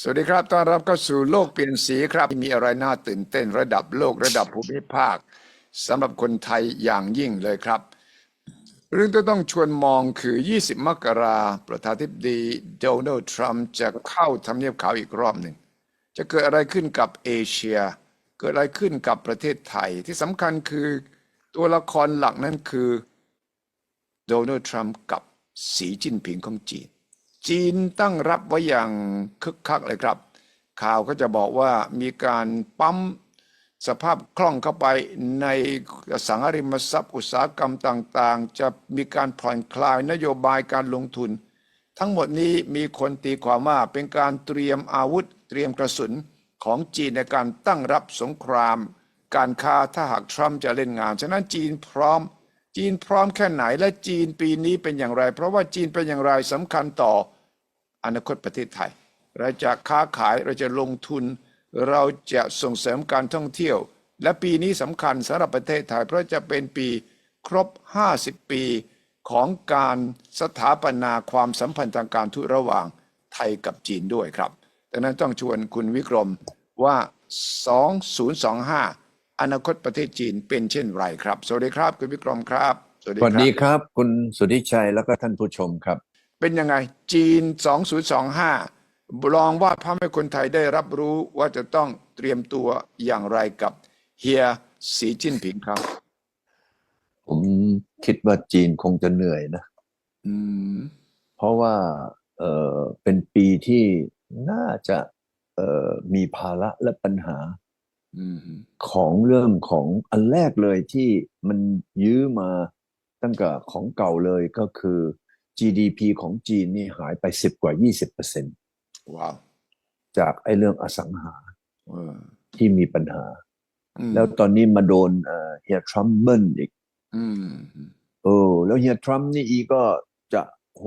สวัสดีครับ ต้อนรับเข้าสู่โลกเปลี่ยนสีครับ มีอะไรน่าตื่นเต้นระดับโลกระดับภูมิภาคสำหรับคนไทยอย่างยิ่งเลยครับ เรื่องที่ต้องชวนมองคือ 20 มกราประธานาธิบดีโดนัลด์ทรัมป์จะเข้าทำเนียบขาวอีกรอบหนึ่ง จะเกิดอะไรขึ้นกับเอเชีย เกิดอะไรขึ้นกับประเทศไทยที่สำคัญคือตัวละครหลักนั้นคือโดนัลด์ทรัมป์กับสีจิ้นผิงของจีน จีนตั้งรับไว้อย่างคึกคักเลยครับ ข่าวก็จะบอกว่ามีการปั๊มสภาพคล่องเข้าไปในสังหาริมทรัพย์อุตสาหกรรมต่างๆ จะมีการผ่อนคลายนโยบายการลงทุน ทั้งหมดนี้มีคนตีความว่าเป็นการเตรียมอาวุธเตรียมกระสุนของจีนในการตั้งรับสงคราม การค้าถ้าหากทรัมป์จะเล่นงาน ฉะนั้นจีนพร้อม จีนพร้อมแค่ไหนและจีนปีนี้เป็นอย่างไร เพราะว่าจีนเป็นอย่างไรสำคัญต่อ อนาคตประเทศไทย เราจะค้าขายเราจะลงทุน เราจะส่งเสริมการท่องเที่ยว และปีนี้สำคัญสำหรับประเทศไทย เพราะจะเป็นปีครบ 50 ปีของการสถาปนาความสัมพันธ์ทางการทูตระหว่างไทยกับจีนด้วยครับดังนั้นต้องชวนคุณวิกรมว่า 2025 อนาคตประเทศจีนเป็นเช่นไรครับ สวัสดีครับ คุณวิกรมครับ สวัสดีครับ คุณสุทธิชัยแล้วก็ท่านผู้ชมครับ เป็นยังไงจีน 2025 ลองวาดภาพให้คนไทยได้รับรู้ว่าจะต้องเตรียมตัวอย่างไรกับเฮียสีจิ้นผิงครับ ผมคิดว่าจีนคงจะเหนื่อยนะอืมเพราะว่าเออเป็นปีที่น่าจะเออมีภาระและปัญหาอืมของเรื่องของอันแรกเลยที่มันยื้อมาตั้งแต่ของเก่าเลยก็คือ GDP ของจีนนี่หายไปสิบกว่า20เปอร์เซ็นว้าวจากไอ้เรื่องอสังหาเออที่มีปัญหาอืมแล้วตอนนี้มาโดนเอ่อเฮียทรัมป์เบิ้ลอีกอืมเออ แล้วเฮียทรัมป์นี่อีก็จะโห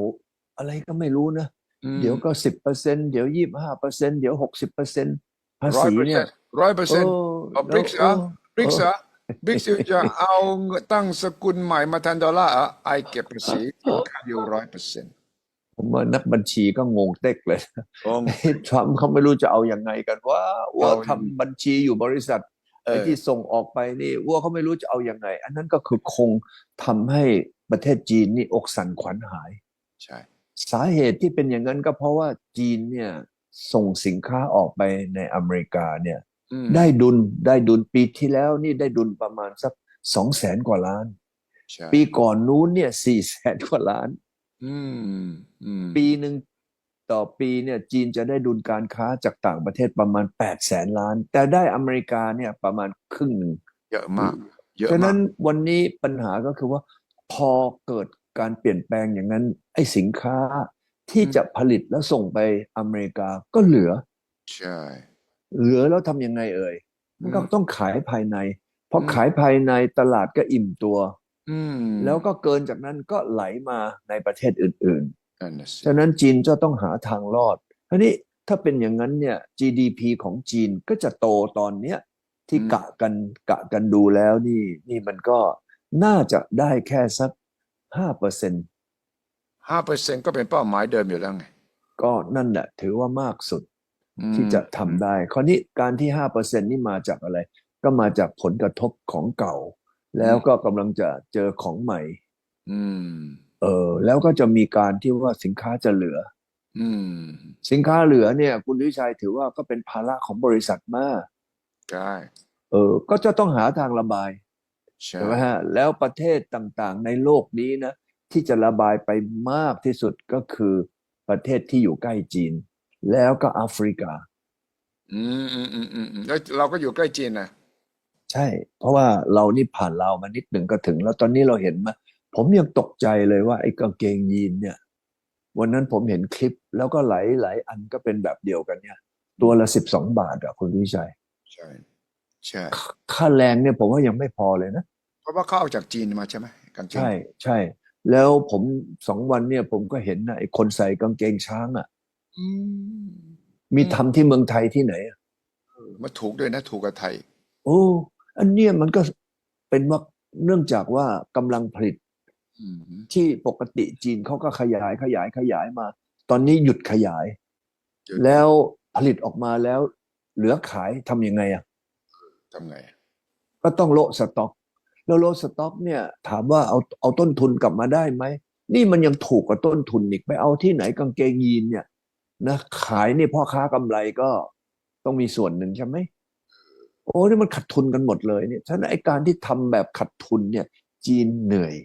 อะไรก็ไม่รู้นะอืมเดี๋ยวก็สิบเปอร์เซ็นเดี๋ยวยี่ห้าเปอร์เซ็นเดี๋ยวหกสิบเปอร์เซ็นภาร้อยษีเปอร์เนี่เซ็ยนต์ร้อยเปอร์เซ็นต์เอา BRICS เหรอบริกซ์อะ บริกซ์จะเอาตั้งสกุลใหม่มาแทนดอลลาร์เหรอไอเก็บภาษีค่าเดียวร้อยเปอร์เซ็นต์ผมว่านักบัญชีก็งงเต็กเลยทรัมป์เขาไม่รู้จะเอายังไงกันว่าว่าเอาทำบัญชีอยู่บริษัทเออไอ้ที่ส่งออกไปนี่ว่าเขาไม่รู้จะเอายังไง อันนั้นก็คือคงทำให้ประเทศจีนนี่อกสั่นขวัญหาย ใช่ สาเหตุที่เป็นอย่างนั้นก็เพราะว่าจีนเนี่ยส่งสินค้าออกไปในอเมริกาเนี่ยอืม ได้ดุลได้ดุลปีที่แล้วนี่ได้ดุลประมาณสักสองแสนกว่าล้านใช่ปีก่อนนู้นเนี่ยสี่แสนกว่าล้านอืมอืมปีหนึ่งต่อปีเนี่ยจีนจะได้ดุลการค้าจากต่างประเทศประมาณแปดแสนล้าน แต่ได้อเมริกาเนี่ยประมาณครึ่งหนึ่งเยอะมากเยอะฉะมานั้กนวันนี้ปัญหาก็คือว่า พอเกิดการเปลี่ยนแปลงอย่างนั้น ไอ้สินค้าที่อืมจะผลิตแล้วส่งไปอเมริกาก็เหลือ ใช่ เหลือแล้วทำยังไงเอ่ยมันก็อืมต้องขายภายในพออมขายภายในตลาดก็อิ่มตัวอืมแล้วก็เกินจากนั้นก็ไหลมาในประเทศอื่นนั่นน่ะสิๆฉะนั้นจีนจะต้องหาทางรอดทีนี้ถ้าเป็นอย่างนั้นเนี่ย GDP ของจีนก็จะโตตอนเนี้ยที่กะกันกะกันดูแล้วนี่ นี่มันก็น่าจะได้แค่สักห้าเปอร์เซ็นห้าเปอร์เซ็นต์ก็เป็นเป้าหมายเดิมอยู่แล้วไง ก็นั่นแหละถือว่ามากสุดอืม ที่จะทำได้คราวนี้การที่ห้าเปอร์เซ็นนี่มาจากอะไร ก็มาจากผลกระทบของเก่า แล้วก็กำลังจะเจอของใหม่อืมเออแล้วก็จะมีการที่ว่าสินค้าจะเหลืออืมสินค้าเหลือเนี่ย คุณวิชัยถือว่าก็เป็นภาระของบริษัทมากใช่เออ ก็จะต้องหาทางระบายใช่ใช่ไหมฮะแล้วประเทศต่างๆ ในโลกนี้นะที่จะระบายไปมากที่สุดก็คือประเทศที่อยู่ใกล้จีน แล้วก็แอฟริกา อืมอืมอืมอืมอืมแล้วเราก็อยู่ใกล้จีนนะใช่ เพราะว่าเรานี่ผ่านลาวมานิดหนึ่งก็ถึง แล้วตอนนี้เราเห็นมาผมยังตกใจเลยว่าไอ้กางเกงยีนเนี่ย วันนั้นผมเห็นคลิปแล้วก็หลายหลายอันก็เป็นแบบเดียวกันเนี่ย ตัวละสิบสองบาทอะคุณวิชัยใช่ ใช่ ค่าแรงเนี่ยผมว่ายังไม่พอเลยนะ เพราะว่าเขาเอาจากจีนมาใช่ไหมกางเกงใช่ใช่ แล้วผมสองวันเนี่ยผมก็เห็นนะไอ้คนใส่กางเกงช้างอะอื มมีทำที่เมืองไทยที่ไหนอะมาถูกด้วยนะ ถูกกับไทย โอ้อันเนี้ยมันก็เป็นว่าเนื่องจากว่ากำลังผลิตอืมที่ปกติจีนเขาก็ขยายขยายขยายมา ตอนนี้หยุดขยายหยุดแล้วผลิตออกมาแล้ว เหลือขายทำยังไงอะทำไง ก็ต้องโละสต็อก แล้วโละสต็อก เนี่ย ถามว่าเอาเอาต้นทุนกลับมาได้ไหมนี่มันยังถูกกว่าต้นทุนอีกไปเอาที่ไหนกางเกงยีนเนี่ย นะขายนี่พ่อค้ากำไรก็ต้องมีส่วนหนึ่งใช่ไหมโอ้นี่มันขัดทุนกันหมดเลยเนี่ยฉะนั้นไอ้การที่ทำแบบขัดทุนเนี่ย จีนเหนื่อย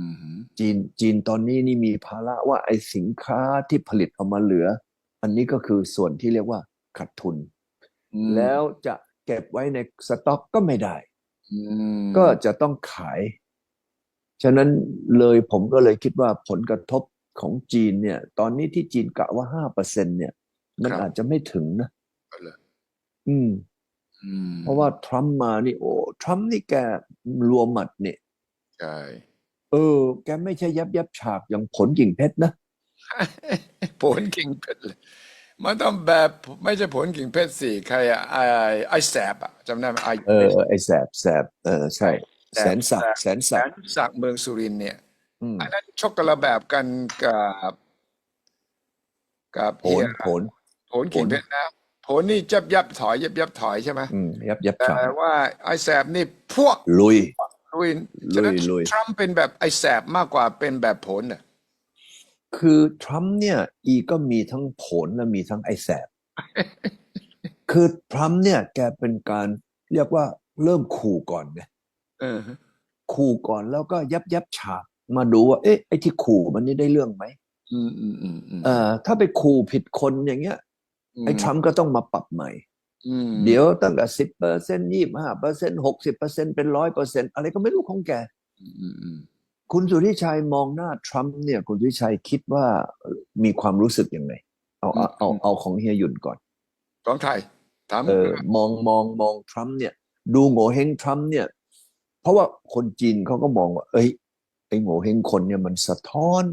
อืมฮึจีนจีนตอนนี้นี่มีภาระว่าไอ้สินค้าที่ผลิตออกมาเหลือ อันนี้ก็คือส่วนที่เรียกว่าขาดทุนอืมแล้วจะเก็บไว้ในสต็อกก็ไม่ได้อืมก็จะต้องขาย ฉะนั้นเลยผมก็เลยคิดว่าผลกระทบ ของจีนเนี่ย ตอนนี้ที่จีนกะว่าห้าเปอร์เซ็นเนี่ยมันอาจจะไม่ถึงนะเอาเลยอืมอืม เพราะว่าทรัมป์มานี่โอ้ทรัมป์นี่แกรวมหมัดเนี่ยใช่เออ แกไม่ใช่ยับยับฉากอย่างผลกิ่งเพชรนะผลกิ่งเพชรเลยมันต้องแบบไม่ใช่ผลกิ่งเพชรสิใครอะไอไอแสบอะจำได้ไหมไอเออไอ้แสบแสบเออใช่ แสนสักดิ์แสนแสสักนดิ์ศักดิ์เมืองสุรินทร์เนี่ย อืมอันนั้นชกกันละแบบกันกับกับผลผลผลกิ่งเพชรนะผลนี่ยับยับถอย ยับยับถอยใช่ไหมอืมยับยับแต่ฉากว่าไอแสบนี่พวกลุยลุยฉะนั้นลุย ทรัมป์เป็นแบบไอแสบมากกว่าเป็นแบบผลน่ะคือทรัมป์เนี่ย อีก็มีทั้งผลและมีทั้งไอ้แสบ คือทรัมป์เนี่ย แกเป็นการเรียกว่าเริ่มขู่ก่อนไงเออขู่ก่อนแล้วก็ยับยับฉาก มาดูว่า เอ๊ะไอ้ที่ขู่มันนี่ได้เรื่องไหมอืมอืมอืมอืมเอ่อถ้าไปขู่ผิดคนอย่างเงี้ย ไอ้ทรัมป์ก็ต้องมาปรับใหม่อืมเดี๋ยวตั้งแต่สิบเปอร์เซ็นยี่ห้าเปอร์เซ็นหกสิบเปอร์เซ็นเป็นร้อยเปอร์เซ็นอะไรก็ไม่รู้ของแกอืมอืมอืมคุณสุทธิชัยมองหน้าทรัมป์เนี่ย คุณสุทธิชัยคิดว่ามีความรู้สึกยังไง เอาเอาเอาเอาของเฮียหยุ่นก่อนของไทยถามเออมองมองมองทรัมป์เนี่ย ดูโง่เฮงทรัมป์เนี่ย เพราะว่าคนจีนเขาก็มองว่า เอ้ย ไอ้โง่เฮงคนเนี่ยมันสะท้อน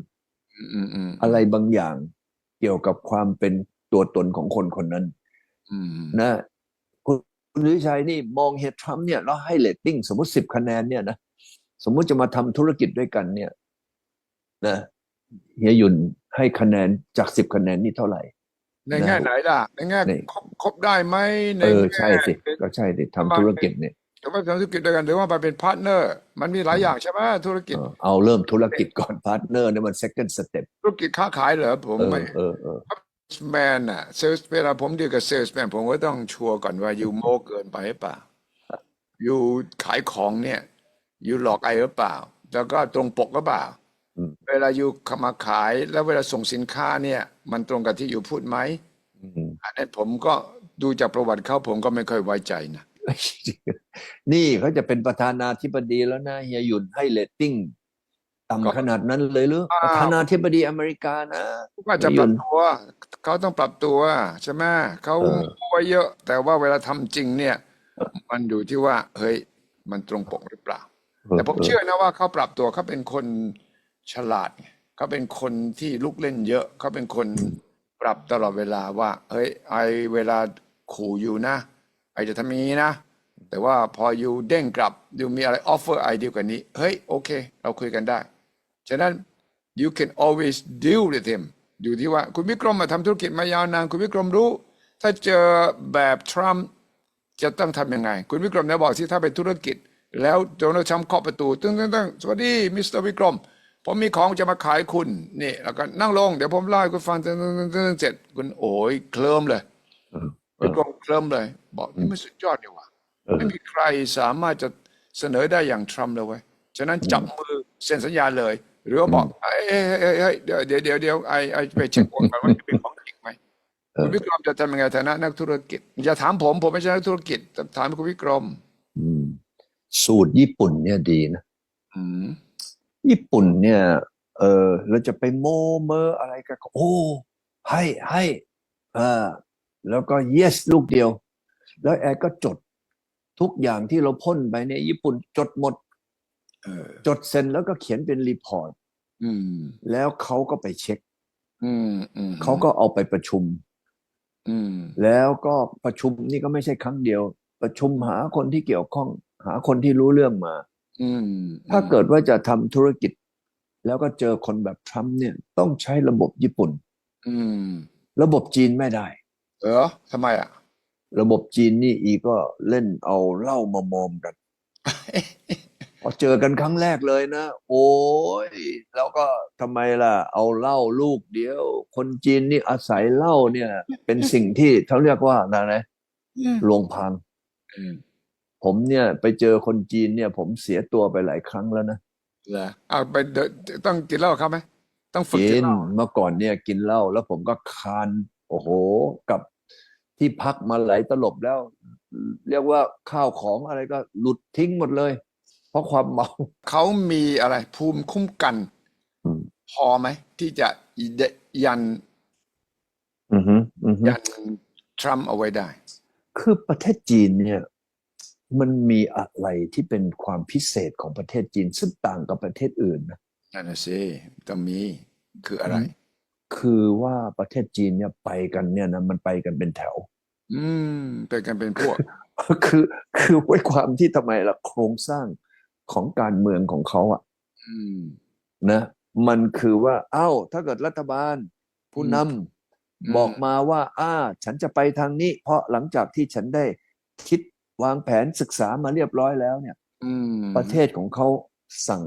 อืมอืมอืมอะไรบางอย่างเกี่ยวกับความเป็นตัวตนของคนคนนั้นอืมนะคุณคุณสุทธิชัยนี่มองเฮียทรัมป์เนี่ยแล้วให้เรตติ้งสมมติสิบคะแนนเนี่ยนะสมมุติจะมาทำธุรกิจด้วยกัน เนี่ยนะเฮียหยุ่นให้คะแนนจากสิบคะแนนนี่เท่าไหร่ ในแง่ไหนล่ะ ในแง่ในคบคบได้ไหมในเออแง่ใช่สิ ก็ใช่สิทำธุรกิจเนี่ย แต่ว่าทำธุรกิจด้วยกันหรือว่าไปเป็นพาร์ทเนอร์ มันมีหลายอย่างใช่ไหมธุรกิจ เออเอาเริ่มธุรกิจก่อนพาร์ทเนอร์เนี่ยมัน second step ธุรกิจค้าขายเหรอผมเออไม่เออเออแมนอะเซลส์เวลาผมดีลกับเซลส์แมนผมก็ต้องชัวร์ก่อนว่าอยู่โม้เกินไปหรือเปล่าอยู่ขายของเนี่ยอยู่หลอกไอหรือเปล่า แล้วก็ตรงปกหรือเปล่าอืมเวลาอยู่มาขายแล้วเวลาส่งสินค้าเนี่ย มันตรงกับที่อยู่พูดไหมอืมอันนี้ผมก็ดูจากประวัติเขาผมก็ไม่ค่อยไว้ใจนะ นี่เขาจะเป็นประธานาธิบดีแล้วนะเฮียหยุ่นให้เรตติ้งก็ต่ำขนาดนั้นเลยหรืออ้าวประธานาธิบดีอเมริกานะว่าจะเฮียหปยุ่รับนตัวเขาต้องปรับตัวใช่ไหมเขาเออโม้ไว้เยอะ แต่ว่าเวลาทำจริงเนี่ย มันอยู่ที่ว่า เฮ้ย มันตรงปกหรือเปล่า แต่ผมเชื่อนะว่าเขาปรับตัวเขาเป็นคนฉลาดไงเขาเป็นคนที่ลุกเล่นเยอะเขาเป็นคนปรับตลอดเวลาว่า เฮ้ยไอเวลาขู่อยู่นะ ไอจะทำอย่างนี้นะ แต่ว่าพออยู่เด้งกลับอยู่มีอะไรออฟเฟอร์ไอเดียวกันนี้ เฮ้ย โอเค เราคุยกันได้ ฉะนั้น you can always deal with him อยู่ที่ว่า คุณวิกรมมาทำธุรกิจมายาวนาน คุณวิกรมรู้ ถ้าเจอแบบทรัมป์จะต้องทำยังไง คุณวิกรมเนี่ยบอกที่ถ้าเป็นธุรกิจ แล้วโดนัลด์ทรัมป์เคาะประตูตึ้งตึ้งตึ้งสวัสดีมิสเตอร์วิกรม ผมมีของจะมาขายคุณนี่แล้วก็นั่งลง เดี๋ยวผมเล่าให้คุณฟังตึ้งตึ้งตึ้งตึ้งเสร็จคุณโอ้ยเคลิ้มเลยเออวิกรมเคลิ้มเลย บอกนี่มันสุดยอดนี่หว่าเออ ไม่มีใครสามารถจะเสนอได้อย่างทรัมป์เลยเว้ยฉะนั้นจับมือเซ็นสัญญาเลย หรือว่าบอกเอ้ยเอ้ยเอ้ยเอ้ยเดี๋ยวเดี๋ยวเดี๋ยวเดี๋ยวไอไอไปเช็คก่อนว่าจะเป็นของจริงไหมเออคุณวิกรมจะทำยังไงฐานะนักธุรกิจ อย่าถามผมผมไม่ใช่นักธุรกิจแต่ถามคุณวิกรมอืมสูตรญี่ปุ่นเนี่ยดีนะอืมญี่ปุ่นเนี่ย เออเราจะไปโมเมออะไรกันก็โอ้ให้ให้อ่าแล้วก็ yes ลูกเดียว แล้วแอร์ก็จด ทุกอย่างที่เราพ่นไปในยญี่ปุ่นจดหมดเออจดเซ็นแล้วก็เขียนเป็นรีพอร์ตอืมแล้วเขาก็ไปเช็คอืมอืมเขาก็เอาไปประชุมอืมแล้วก็ประชุมนี่ก็ไม่ใช่ครั้งเดียว ประชุมหาคนที่เกี่ยวข้อง หาคนที่รู้เรื่องมาอืมถ้าเกิดว่าจะทำธุรกิจ แล้วก็เจอคนแบบทรัมป์เนี่ยต้องใช้ระบบญี่ปุ่นอืมระบบจีนไม่ได้ เออทำไมอะ ระบบจีนนี่อีก็เล่นเอาเหล้ามามอมกัน พอเจอกันครั้งแรกเลยนะ โอ้ย แล้วก็ทำไมล่ะ เอาเหล้าลูกเดียว คนจีนนี่อาศัยเหล้าเนี่ย เป็นสิ่งที่เขาเรียกว่าอะไรนะลวงพรางอืมผมเนี่ย ไปเจอคนจีนเนี่ย ผมเสียตัวไปหลายครั้งแล้วนะเหรอเอาไปเดนต้องกินเหล้าเขาไหมต้องฝึกกิกินนเหล้าเมื่อก่อนเนี่ย กินเหล้าแล้วผมก็คานโอ้โหกลับ ที่พักมาหลายตลบแล้ว เรียกว่าข้าวของอะไรก็หลุดทิ้งหมดเลย เพราะความเมา เขามีอะไร ภูมิคุ้มกันอืมพอไหม ที่จะยันอือฮึอือฮึยันทรัมป์เอาไว้ได้ คือประเทศจีนเนี่ย มันมีอะไรที่เป็นความพิเศษของประเทศจีน ซึ่งต่างกับประเทศอื่นนะนั่นน่ะสิต้องมีคืออะไร คือว่าประเทศจีนเนี่ยไปกันเนี่ยนะมันไปกันเป็นแถว อืมเป็นกันเป็นพวก คือคือไว้ความที่ทำไมล่ะโครงสร้างของการเมืองของเขาอะอืมนะ มันคือว่า เอ้า ถ้าเกิดรัฐบาล ผู้นอืมำบอกมาว่าอ่าฉันจะไปทางนี้ เพราะหลังจากที่ฉันได้คิดวางแผนศึกษามาเรียบร้อยแล้วเนี่ยอืมประเทศของเขาสั่ง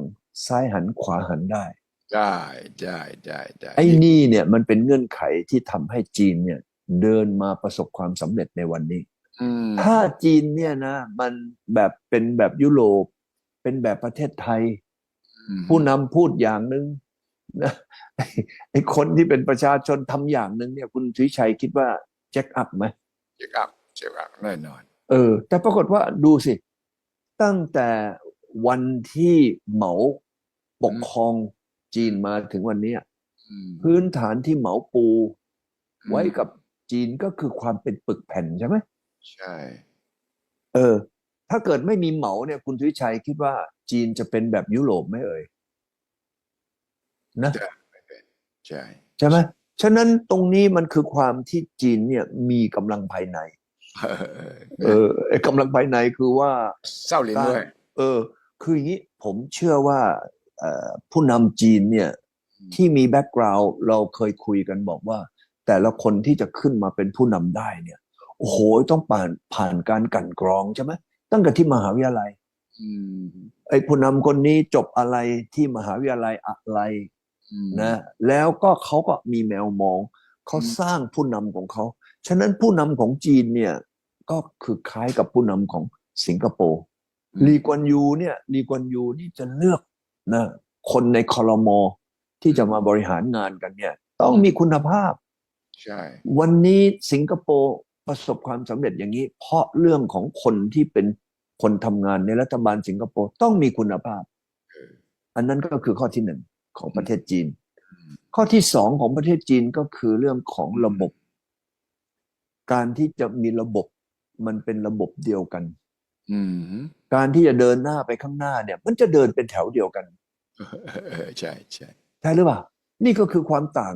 ซ้ายหันขวาหันได้ ได้ได้ได้ได้ไอ้นี่เนี่ยมันเป็นเงื่อนไขที่ทำให้จีนเนี่ยเดินมาประสบความสำเร็จในวันนี้อืมถ้าจีนเนี่ยนะ มันแบบเป็นแบบยุโรป เป็นแบบประเทศไทยอืมผู้นำพูดอย่างหนึ่งนะไอ้ไอ้คนที่เป็นประชาชนทำอย่างหนึ่งเนี่ย คุณสุวิชัยคิดว่าแจ็คอัพไหมเช็คอัพเช็คอัพแน่นอน เออ แต่ปรากฏว่าดูสิ ตั้งแต่วันที่เหมาปกครอง จีนมาถึงวันเนี้ยอืมพื้นฐานที่เหมาปูอืมไว้กับจีนก็คือความเป็นปึกแผ่นใช่ไหมใช่ เออ ถ้าเกิดไม่มีเหมาเนี่ย คุณทวิชัยคิดว่าจีนจะเป็นแบบยุโรปไหมเอ่ยนะใช่ใช่ไหมฉะนั้นตรงนี้มันคือความที่จีนเนี่ยมีกำลังภายใน เออเออเออไอ้กำลังภายในคือว่าเศร้าหลินด้วย เออ คืออย่างนี้ผมเชื่อว่าเอ่อ ผู้นำจีนเนี่ยที่มีแบ็กกราว n ์เราเคยคุยกันบอกว่า แต่ละคนที่จะขึ้นมาเป็นผู้นำได้เนี่ย โอ้โหต้องผ่านผ่านการกลันกรองใช่ไหมตั้งแต่ที่มหาวิทยาลัยอืมไอ้ผู้นำคนนี้จบอะไรที่มหาวิทยาลัยอะไรอืมนะแล้วก็เขาก็มีแมวมองเขาอืมสร้างผู้นำของเขาฉะนั้นผู้นำของจีนเนี่ยก็คือคล้ายกับผู้นำของสิงคโปร์ลีกวนยูเนี่ยลีกวนยูนี่จะเลือก นะคนในคอรมอที่จะมาบริหารงานกันเนี่ย ต้องมีคุณภาพ ใช่ วันนี้สิงคโปร์ประสบความสำเร็จอย่างนี้ เพราะเรื่องของคนที่เป็นคนทำงานในรัฐบาลสิงคโปร์ต้องมีคุณภาพเอออันนั้นก็คือข้อที่หนึ่งของประเทศจีนอืมข้อที่สองของประเทศจีนก็คือเรื่องของระบบ การที่จะมีระบบมันเป็นระบบเดียวกันอืมการที่จะเดินหน้าไปข้างหน้าเนี่ย มันจะเดินเป็นแถวเดียวกันเออเออ ใช่ใช่ใช่หรือเปล่า นี่ก็คือความต่าง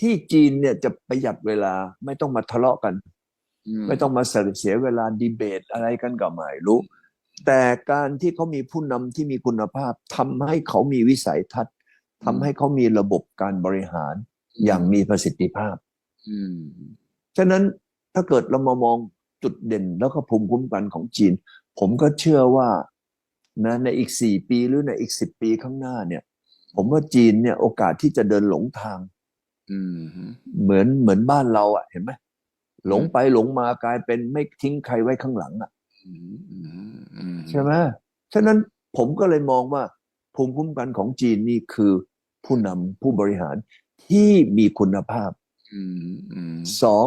ที่จีนเนี่ยจะประหยัดเวลาไม่ต้องมาทะเลาะกัน ไม่ต้องมาเสียเวลาดีเบตอะไรกันก็ไม่รู้ แต่การที่เขามีผู้นำที่มีคุณภาพทำให้เขามีวิสัยทัศน์ทำให้เขามีระบบการบริหารอย่างมีประสิทธิภาพอืมฉะนั้นถ้าเกิดเรามามองจุดเด่นแล้วก็ภูมิคุ้มกันของจีน ผมก็เชื่อว่า นะในอีกสี่ปีหรือในอีกสิบปีข้างหน้าเนี่ย ผมว่าจีนเนี่ยโอกาสที่จะเดินหลงทางอืมเหมือนเหมือนบ้านเราอะ เห็นไหมหลงไปหลงมากลายเป็นไม่ทิ้งใครไว้ข้างหลังอะอืมอืมอืมใช่ไหมฉะนั้นผมก็เลยมองว่า ภูมิคุ้มกันของจีนนี่คือผู้นำผู้บริหารที่มีคุณภาพอืมอืมสอง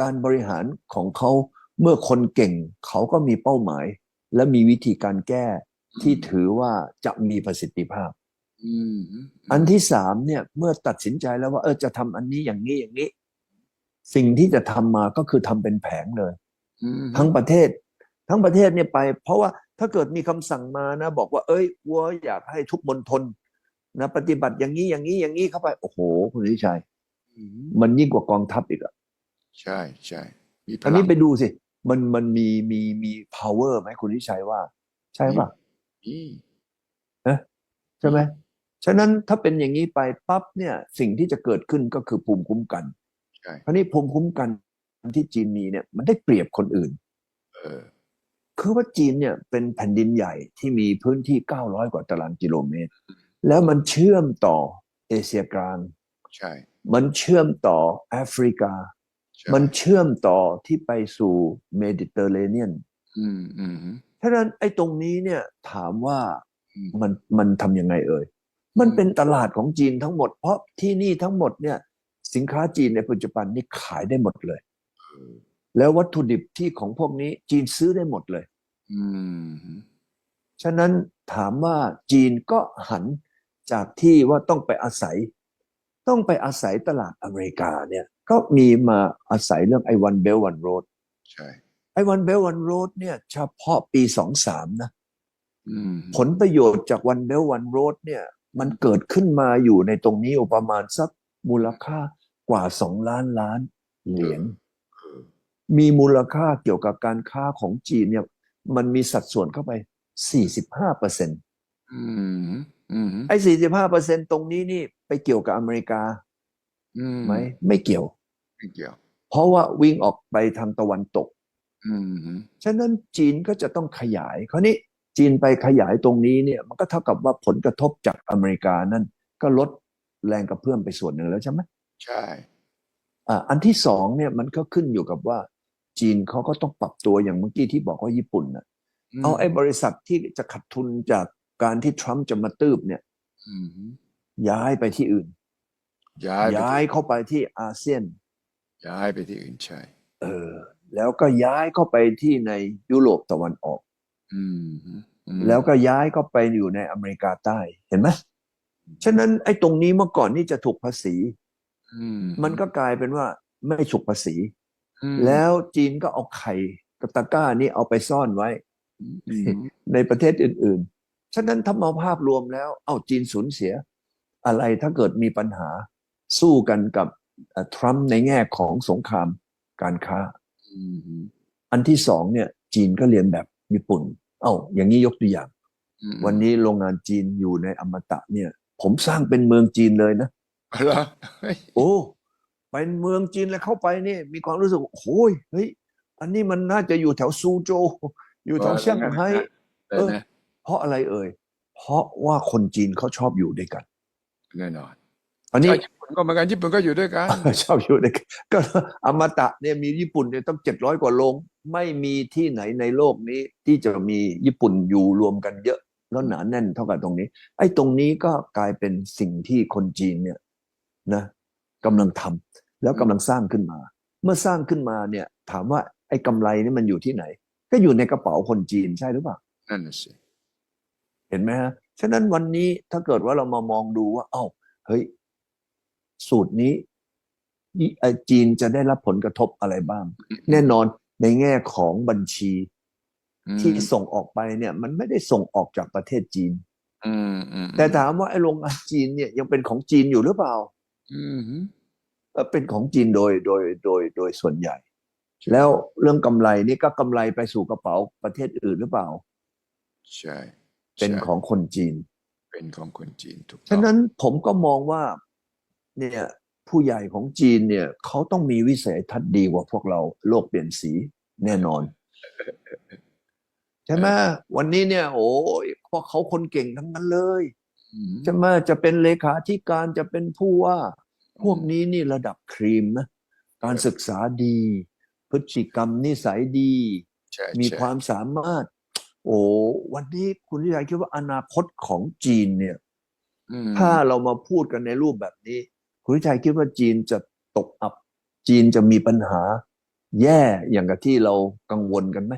การบริหารของเขาเมื่อคนเก่งเขาก็มีเป้าหมาย และมีวิธีการแก้ที่ถือว่าจะมีประสิทธิภาพอืมอันที่สามเนี่ยเมื่อตัดสินใจแล้วว่าเออจะทำอันนี้อย่างนี้อย่างนี้ สิ่งที่จะทำมาก็คือทำเป็นแผงเลยอืมทั้งประเทศ ทั้งประเทศเนี่ยไป เพราะว่าถ้าเกิดมีคำสั่งมานะ บอกว่า เอ้ยวัวอยากให้ทุกมณฑลนะปฏิบัติอย่างนี้อย่างนี้อย่างนี้เข้าไป โอ้โห คุณวิชัยอืมมันยิ่งกว่า กองทัพอีกอะใช่ใช่มีพอันลันี้งไปดูสิ มันมันมีมีมี power ไหมคุณวิชัยว่า ใช่ป่ะมีใช่ไหมฉะนั้นถ้าเป็นอย่างนี้ไปปั๊บเนี่ย สิ่งที่จะเกิดขึ้นก็คือภูมิคุ้มกันใช่คราวนี้ภูมิคุ้มกันที่จีนมีเนี่ย มันได้เปรียบคนอื่น เออ คือว่าจีนเนี่ยเป็นแผ่นดินใหญ่ที่มีพื้นที่900กว่าตารางกิโลเมตร แล้วมันเชื่อมต่อเอเชียกลาง ใช่ มันเชื่อมต่อแอฟริกาใช่ มันเชื่อมต่อที่ไปสู่เมดิเตอร์เรเนียนอืมอืมฉะนั้นไอ้ตรงนี้เนี่ยถามว่าอืมมันมันทำยังไงเอ่ย มันอืมเป็นตลาดของจีนทั้งหมด เพราะที่นี่ทั้งหมดเนี่ย สินค้าจีนในปัจจุบันนี่ขายได้หมดเลยเออแล้ววัตถุดิบที่ของพวกนี้จีนซื้อได้หมดเลยอืมฉะนั้นถามว่าจีนก็หันจากที่ว่าต้องไปอาศัย ต้องไปอาศัยตลาดอเมริกาเนี่ย ก็มีมาอาศัยเรื่องไอวันเบลวันโรดใช่ไอวันเบลวันโรดเนี่ยเฉพาะปีสองสามนะอืมผลประโยชน์จากวันเบลวันโรดเนี่ยมันเกิดขึ้นมาอยู่ในตรงนี้อยู่ประมาณสักมูลค่ากว่าสองล้านล้านเหรียญเออมีมูลค่าเกี่ยวกับการค้าของจีนเนี่ย มันมีสัดส่วนเข้าไป45เปอร์เซ็นต์อืมอืมไอ้45เปอร์เซ็นต์ตรงนี้นี่ไปเกี่ยวกับอเมริกาอืมไหมไม่เกี่ยว ไม่เกี่ยว เพราะว่าวิ่งออกไปทางตะวันตกอืมฉะนั้นจีนก็จะต้องขยายคราวนี้จีนไปขยายตรงนี้เนี่ย มันก็เท่ากับว่าผลกระทบจากอเมริกานั่นก็ลดแรงกระเพื่อมไปส่วนหนึ่งแล้วใช่ไหมใช่อ่าอันที่สองเนี่ยมันก็ขึ้นอยู่กับว่า จีนเขาก็ต้องปรับตัวอย่างเมื่อกี้ที่บอกว่าญี่ปุ่นนะเอาไอ้บริษัทที่จะขาดทุนจากการที่ทรัมป์จะมาตืบเนี่ยอืมย้ายไปที่อื่น ย้ายไปย้ายเข้าไปที่อาเซียน ย้ายไปที่อื่นใช่ เออ แล้วก็ย้ายเข้าไปที่ในยุโรปตะวันออกอืมอืม แล้วก็ย้ายเข้าไปอยู่ในอเมริกาใต้เห็นไหมฉะนั้นไอ้ตรงนี้เมื่อก่อนนี่จะถูกภาษีอืมมันก็กลายเป็นว่าไม่ถูกภาษีอืมแล้วจีนก็เอาไข่กับตะกร้านี้เอาไปซ่อนไว้อืมในประเทศอื่น ๆ ฉะนั้นถ้ามองภาพรวมแล้ว เอาจีนสูญเสีย อะไรถ้าเกิดมีปัญหาสู้กันกับเอ่อ ทรัมป์ในแง่ของสงครามการค้าอืมอันที่สองเนี่ย จีนก็เรียนแบบญี่ปุ่น เอ้าอย่างนี้ยกตัวอย่างอืมวันนี้โรงงานจีนอยู่ในอมตะเนี่ย ผมสร้างเป็นเมืองจีนเลยนะเหรอเฮ้ยโอ้เป็นเมืองจีนแล้วเข้าไปนี่มีความรู้สึกโอ้ยเฮ้ยอันนี้มันน่าจะอยู่แถวซูโจวอยู่แถวเซี่ยงไฮ้เออนะเพราะอะไรเอ่ย เพราะว่าคนจีนเขาชอบอยู่ด้วยกันแน่นอน อันนี้ใช่ญี่ปุ่นก็เหมือนกันญี่ปุ่นก็อยู่ด้วยกัน ชอบอยู่ด้วยกันก็อมตะเนี่ยมีญี่ปุ่นเนี่ยต้องเจ็ดร้อยกว่าโรงไม่มีที่ไหนในโลกนี้ ที่จะมีญี่ปุ่นอยู่รวมกันเยอะแล้วหนาแน่นเท่ากับตรงนี้ ไอ้ตรงนี้ก็กลายเป็นสิ่งที่คนจีนเนี่ยนะกำลังทำแล้วกำลังสร้างขึ้นมา เมื่อสร้างขึ้นมาเนี่ย ถามว่าไอ้กำไรนี่มันอยู่ที่ไหน ก็อยู่ในกระเป๋าคนจีนใช่หรือเปล่านั่นน่ะสิเห็นไหมฮะฉะนั้นวันนี้ถ้าเกิดว่าเรามามองดูว่า เอ้าเฮ้ย สูตรนี้ยี่เอ่อจีนจะได้รับผลกระทบอะไรบ้าง แน่นอนในแง่ของบัญชีอืมที่ส่งออกไปเนี่ย มันไม่ได้ส่งออกจากประเทศจีนอืมอืมแต่ถามว่าไอ้โรงงานจีนเนี่ยยังเป็นของจีนอยู่หรือเปล่าอืมเอ่อเป็นของจีนโดยโดยโดยโดยส่วนใหญ่ แล้วเรื่องกำไรนี่ก็กำไรไปสู่กระเป๋าประเทศอื่นหรือเปล่า ใช่ เป็นใช่ของคนจีน เป็นของคนจีนถูกต้องฉะนั้นผมก็มองว่า เนี่ยผู้ใหญ่ของจีนเนี่ยเขาต้องมีวิสัยทัศน์ดีกว่าพวกเราโลกเปลี่ยนสีแน่นอน ใช่ไหมวันนี้เนี่ย โอ้ยพวกเขาคนเก่งทั้งนั้นเลยอืมใช่ไหมจะเป็นเลขาธิการจะเป็นผู้ว่า พวกนี้นี่ระดับครีมนะการศึกษาดี พฤติกรรมนิสัยดีใช่มีใช่ความสามารถ โอ้วันนี้คุณวิชัยคิดว่าอนาคตของจีนเนี่ยอืมถ้าเรามาพูดกันในรูปแบบนี้ คุณวิชัยคิดว่าจีนจะตกอับ จีนจะมีปัญหา แย่อย่างกับที่เรากังวลกันไหม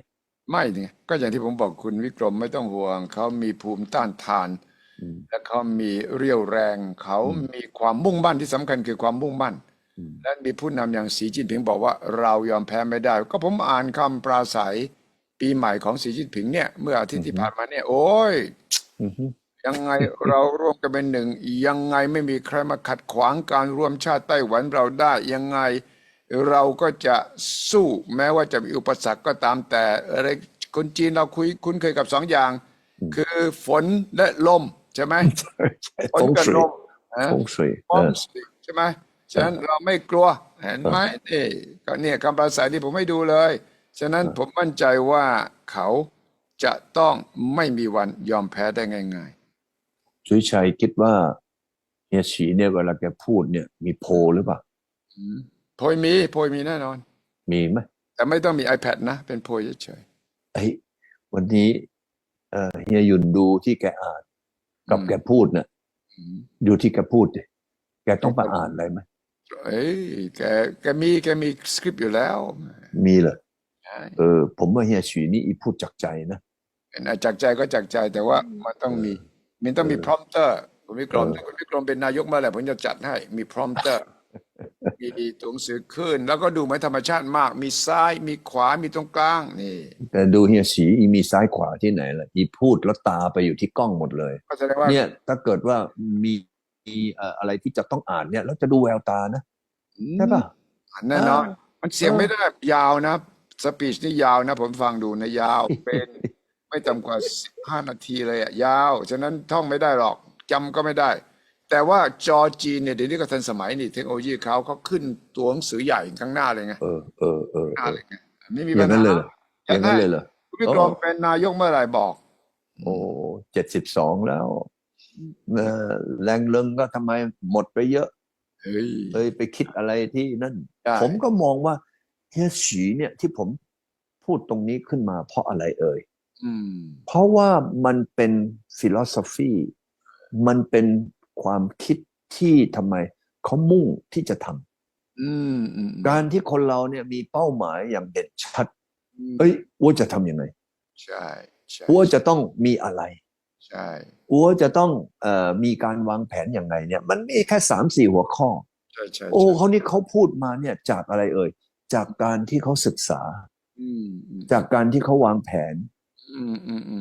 ไม่เนี่ยก็อย่างที่ผมบอกคุณวิกรมไม่ต้องห่วง เขามีภูมิต้านทานอืมและเขามีเรี่ยวแรง เขาอืมมีความมุ่งมั่นที่สำคัญคือความมุ่งมั่นอืมและมีผู้นำอย่างสีจิ้นผิงบอกว่าเรายอมแพ้ไม่ได้ ก็ผมอ่านคำปราศัยปีใหม่ของสีจิ้นผิงเนี่ย เมื่ออาทิตย์ที่ผ่านมาเนี่ย โอ้ยอือฮึ ยังไงเราร่วมกันเป็นหนึ่ง ยังไงไม่มีใครมาขัดขวางการรวมชาติไต้หวันเราได้ ยังไงเราก็จะสู้แม้ว่าจะมีอุปสรรคก็ตามแต่อะไรคนจีนเราคุยคุ้นเคยกับสองอย่าง คือฝนและลมใช่ไหมใช่ฝนฟงกับสุยลมฮะฟงสุยฟองเออสุยใช่ไหมฉะนั้นเราไม่กลัวเห็นไหมนี่ก็เนี่ยคำปราศัยที่ผมให้ดูเลย ฉะนั้นผมมั่นใจว่าเขาจะต้องไม่มีวันยอมแพ้ได้ง่าย สุวิชัยคิดว่าเฮียฉีเนี่ยเวลาแกพูดเนี่ย มีโพลหรือเปล่าๆอืมโพยมีโพยมีแน่นอน มีไหมแต่ไม่ต้องมี iPad นะ เป็นโพยเฉยเฮ้ยวันนี้เอ่อเฮียหยุนดูที่แกอ่าน กับแกพูดเนี่ยๆอืมดูที่แกพูดดิแกต้องไปอ่านอะไรไหมเอ้ยแกแกมีแกมีสคริปต์อยู่แล้ว มีเหรอใช่เออ ผมว่าเฮียฉีนี่อีพูดจากใจนะอะจากใจก็จากใจแต่ว่ามันต้องมี มันต้องมีเออพรอมเตอร์คุณวิกรมเออคุณวิกรมเป็นนายกเมื่อไหร่ผมจะจัดให้มีพรอมเตอร์มีตัวหนังสือขึ้น แล้วก็ดูเหมือนธรรมชาติมาก มีซ้ายมีขวามีตรงกลางนี่ แต่ดูเฮียฉีอีมีซ้ายขวาที่ไหนล่ะอีพูดแล้วตาไปอยู่ที่กล้องหมดเลยก็แสดงว่าเนี่ยถ้าเกิดว่ามีมีเอ่ออะไรที่จะต้องอ่านเนี่ยแล้วจะดูแววตานะใช่ปะแน่นอนมันเสียงไม่ได้ยาวนะ สปีชนี่ยาวนะ ผมฟังดูนะยาวเป็น ไม่ต่ำกว่าสิบห้านาทีเลยอะยาว ฉะนั้นท่องไม่ได้หรอกจำก็ไม่ได้ แต่ว่าจอจีนเนี่ยเดี๋ยวนี้ก็ทันสมัยนี่เทคโนโลยีเขาเขาขึ้นตัวหนังสือใหญ่ข้างหน้าเลยไงเออเออเออหน้าเออเลยไงไม่มีอปัย่าญงนั้นหาเลยเหรออย่างนั้นเลยเหรอคุณวิกรมเป็นนายกเมื่อไหร่บอก โอ้เจ็ดสิบสองแล้วเอ่อแรงเริงก็ทำไมหมดไปเยอะเฮ้ยเลยไปคิดอะไรที่นั่น ใช่ผมก็มองว่าเฮียฉีเนี่ยที่ผมพูดตรงนี้ขึ้นมาเพราะอะไรเอ่ยอืม เพราะว่ามันเป็นฟิโลโซฟีมันเป็นความคิดที่ทำไมเขามุ่งที่จะทำอืมอืมการที่คนเราเนี่ยมีเป้าหมายอย่างเด่นชัดอืมเอ้ยอัวจะทำยังไงใช่ใช่อัวจะต้องมีอะไรใช่อัวจะต้องเอ่อมีการวางแผนอย่างไรเนี่ย มันมีแค่สามสี่หัวข้อใช่ใช่โอ้ใช่เขานี่เขาพูดมาเนี่ยจากอะไรเอ่ย จากการที่เขาศึกษาอืมอืมจากการที่เขาวางแผนอืมอืมอืม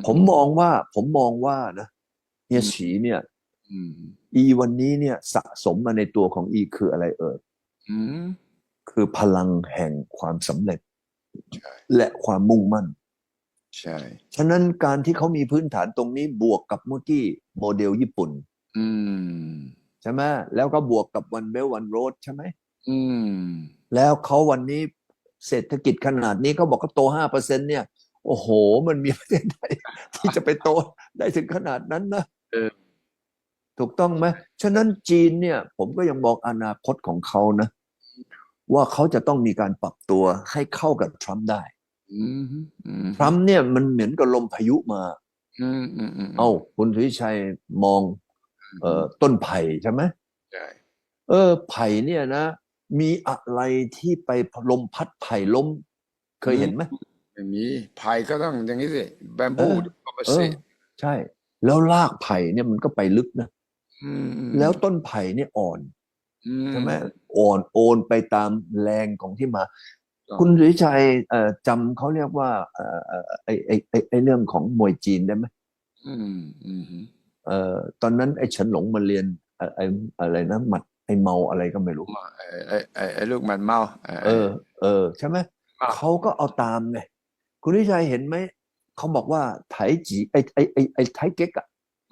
ผมมองว่า ผมมองว่านะเฮียฉีเนี่ยอืมอีวันนี้เนี่ย สะสมมาในตัวของอีคืออะไรเอ่ยอืมคือพลังแห่งความสำเร็จใช่และความมุ่งมั่น ใช่ ฉะนั้นการที่เขามีพื้นฐานตรงนี้บวกกับเมื่อกี้โมเดลญี่ปุ่น อืมใช่ไหมแล้วก็บวกกับวันเบลวันโรดใช่ไหมอืม แล้วเขาวันนี้เศรษฐกิจขนาดนี้เขาบอกเขาโตห้าเปอร์เซ็นเนี่ย โอ้โห มันมีประเทศไหนที่จะไปโตได้ถึงขนาดนั้นนะเออถูกต้องไหมฉะนั้นจีนเนี่ย ผมก็ยังบอกอนาคตของเขานะ ว่าเขาจะต้องมีการปรับตัวให้เข้ากับทรัมป์ได้อืมอืมทรัมป์เนี่ยมันเหมือนกับลมพายุมาอืมอืมอืมเอ้าคุณสุวิชัยมอง เอ่อต้นไผ่ใช่ไหมใช่เออ ไผ่เนี่ยนะ มีอะไรที่ไปลมพัดไผ่ล้ม เคยเห็นไหม ไม่มีไผ่ก็ต้องอย่างนี้สิแบมบูเออปกเอติอใช่ แล้วรากไผ่เนี่ยมันก็ไปลึกนะอืมอืมแล้วต้นไผ่เนี่ยอ่อนอืใช่ไหมอ่อนโอนไปตามแรงของที่มา คุณสุวิชัยเอ่อจำเขาเรียกว่าเอ่อเอ่อไอไอไอไอเรื่องของมวยจีนได้ไหมอืมอืมเอ่อตอนนั้นไอเฉินหลงมาเรียนเอ่อไออะไรนะหมัดไอเมาอะไรก็ไม่รู้มาไอ้ไอ้ไอ้ไอ้ลูกมันเมาไเออ เออ ใช่ไหมอ่าเขาก็เอาตามไง คุณวิชัยเห็นไหม เขาบอกว่าไถจีไอไอไอไอไทเก๊กอะ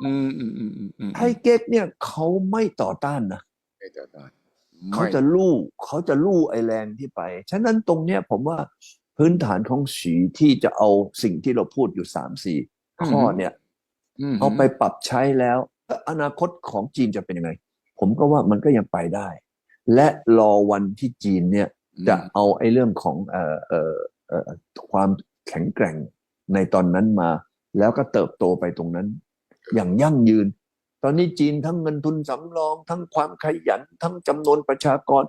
อืมอืมอืมอืมอืมไทเก๊กเนี่ยเขาไม่ต่อต้านนะไม่ต่อต้านเขาไม่จะลู่เขาจะลู่ไอแรงที่ไป ฉะนั้นตรงเนี้ยผมว่าพื้นฐานของสีที่จะเอาสิ่งที่เราพูดอยู่สามสี่ข้อเนี่ยมเอาไปปรับใช้แล้วแล้ว อนาคตของจีนจะเป็นยังไง ผมก็ว่ามันก็ยังไปได้ และรอวันที่จีนเนี่ยจะเอาไอ้เรื่องของเอ่อเอ่อเอ่อความ แข็งแกร่งในตอนนั้นมา แล้วก็เติบโตไปตรงนั้น อย่างยั่งยืน ตอนนี้จีนทั้งเงินทุนสำรอง ทั้งความขยัน ทั้งจำนวนประชากร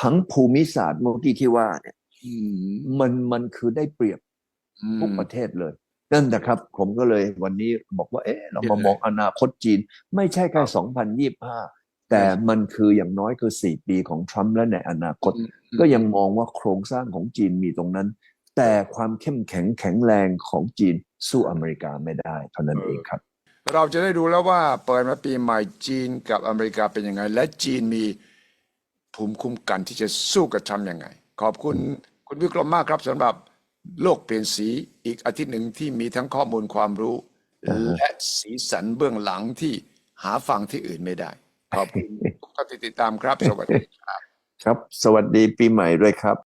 ทั้งภูมิศาสตร์เมื่อกี้ที่ว่าเนี่ยอืมมันมันคือได้เปรียบทุกประเทศเลย นั่นนะครับ ผมก็เลยวันนี้บอกว่า เอ๊ะเรามามองอนาคตจีน ไม่ใช่แค่2025แต่มันคืออย่างน้อยคือ4ปีของทรัมป์และในอนาคต ก็ยังมองว่าโครงสร้างของจีนมีตรงนั้น แต่ความเข้มแข็งแข็งแรงของจีนสู้อเมริกาไม่ได้เท่านั้นเองครับ เราจะได้ดูแล้วว่าเปิดมาปีใหม่จีนกับอเมริกาเป็นยังไง และจีนมีภูมิคุ้มกันที่จะสู้กับทรัมป์ยังไง ขอบคุณคุณวิกรมมากครับสำหรับโลกเปลี่ยนสีอีกอาทิตย์หนึ่งที่มีทั้งข้อมูลความรู้ และสีสันเบื้องหลังที่หาฟังที่อื่นไม่ได้ ขอบคุณทุกท่านที่ติดตามครับ สวัสดีครับ ครับ สวัสดีปีใหม่ด้วยครับ